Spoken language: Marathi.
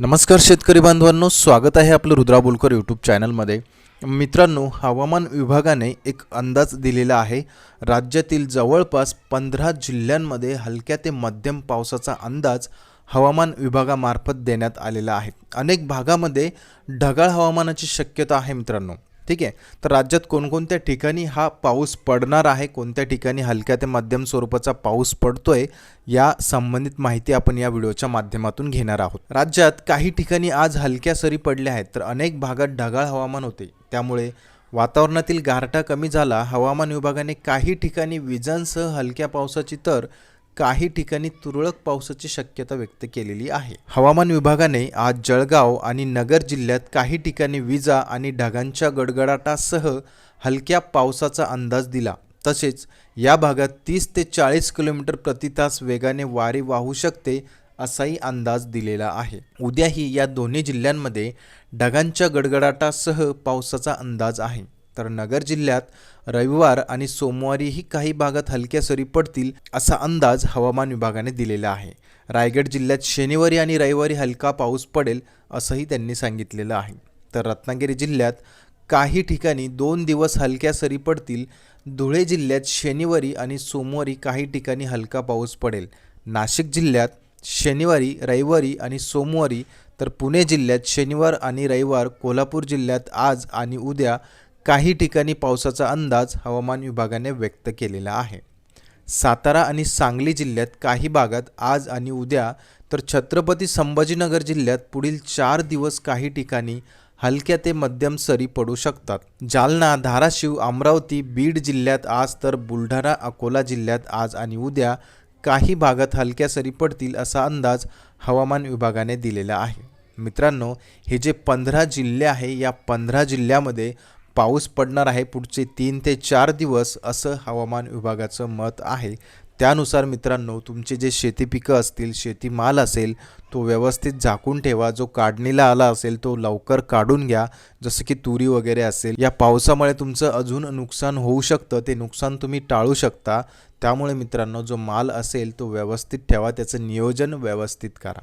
नमस्कार शेतकरी बांधवांनो स्वागत आहे आपलं रुद्रा बोलकर यूट्यूब चॅनलमध्ये मित्रांनो हवामान विभागाने एक अंदाज दिलेला आहे. राज्यातील जवळपास पंधरा जिल्ह्यांमध्ये हलक्या ते मध्यम पावसाचा अंदाज हवामान विभागामार्फत देण्यात आलेला आहे. अनेक भागामध्ये ढगाळ हवामानाची शक्यता आहे मित्रांनो. ठीक आहे? तर राज्यात कोणकोणत्या ठिकाणी हा पाऊस पडणार आहे? कोणत्या ठिकाणी हलक्या ते मध्यम स्वरूपाचा पाऊस पडतो आहे या संबंधित माहिती आपण या व्हिडिओच्या माध्यमातून घेणार आहोत. राज्यात काही ठिकाणी आज हलक्या सरी पडल्या आहेत तर अनेक भागात ढगाळ हवामान होते. त्यामुळे वातावरणातील गारठा कमी झाला. हवामान विभागाने काही ठिकाणी विजांसह हलक्या पावसाची तर काही ठिकाणी तुरळक पावसाची शक्यता व्यक्त केलेली आहे. हवामान विभागाने आज जळगाव आणि नगर जिल्ह्यात काही ठिकाणी विजा आणि ढगांच्या गडगडाटासह हलक्या पावसाचा अंदाज दिला. तसेच या भागात तीस ते चाळीस किलोमीटर प्रति तास वेगाने वारे वाहू शकते असाही अंदाज दिलेला आहे. उद्याही या दोन्ही जिल्ह्यांमध्ये ढगांच्या गडगडाटासह पावसाचा अंदाज आहे. तर नगर जिल्ह्यात रविवार आणि सोमवारीही काही भागात हलक्या सरी पडतील असा अंदाज हवामान विभागाने दिलेला आहे. रायगड जिल्ह्यात शनिवारी आणि रविवारी हलका पाऊस पडेल असंही त्यांनी सांगितलेलं आहे. तर रत्नागिरी जिल्ह्यात काही ठिकाणी दोन दिवस हलक्या सरी पडतील. धुळे जिल्ह्यात शनिवारी आणि सोमवारी काही ठिकाणी हलका पाऊस पडेल. नाशिक जिल्ह्यात शनिवारी रविवारी आणि सोमवारी तर पुणे जिल्ह्यात शनिवार आणि रविवार कोल्हापूर जिल्ह्यात आज आणि उद्या काही ठिकाणी पावसाचा अंदाज हवामान विभागाने व्यक्त केलेला आहे. सातारा आणि सांगली जिल्ह्यात काही भागात आज आणि उद्या तर छत्रपती संभाजीनगर जिल्ह्यात पुढील चार दिवस काही ठिकाणी हलक्या ते मध्यम सरी पडू शकतात. जालना धाराशिव अमरावती बीड जिल्ह्यात आज तर बुलढाणा अकोला जिल्ह्यात आज आणि उद्या काही भागात हलक्या सरी पडतील असा अंदाज हवामान विभागाने दिलेला आहे. मित्रांनो हे जे पंधरा जिल्हे आहे या पंधरा जिल्ह्यामध्ये पाऊस पडणार आहे पुढचे तीन ते चार दिवस असं हवामान विभागाचं मत आहे. त्यानुसार मित्रांनो तुमचे जे शेती पिकं असतील शेतीमाल असेल तो व्यवस्थित झाकून ठेवा. जो काढणीला आला असेल तो लवकर काढून घ्या. जसं की तुरी वगैरे असेल या पावसामुळे तुमचं अजून नुकसान होऊ शकतं. ते नुकसान तुम्ही टाळू शकता. त्यामुळे मित्रांनो जो माल असेल तो व्यवस्थित ठेवा. त्याचं नियोजन व्यवस्थित करा.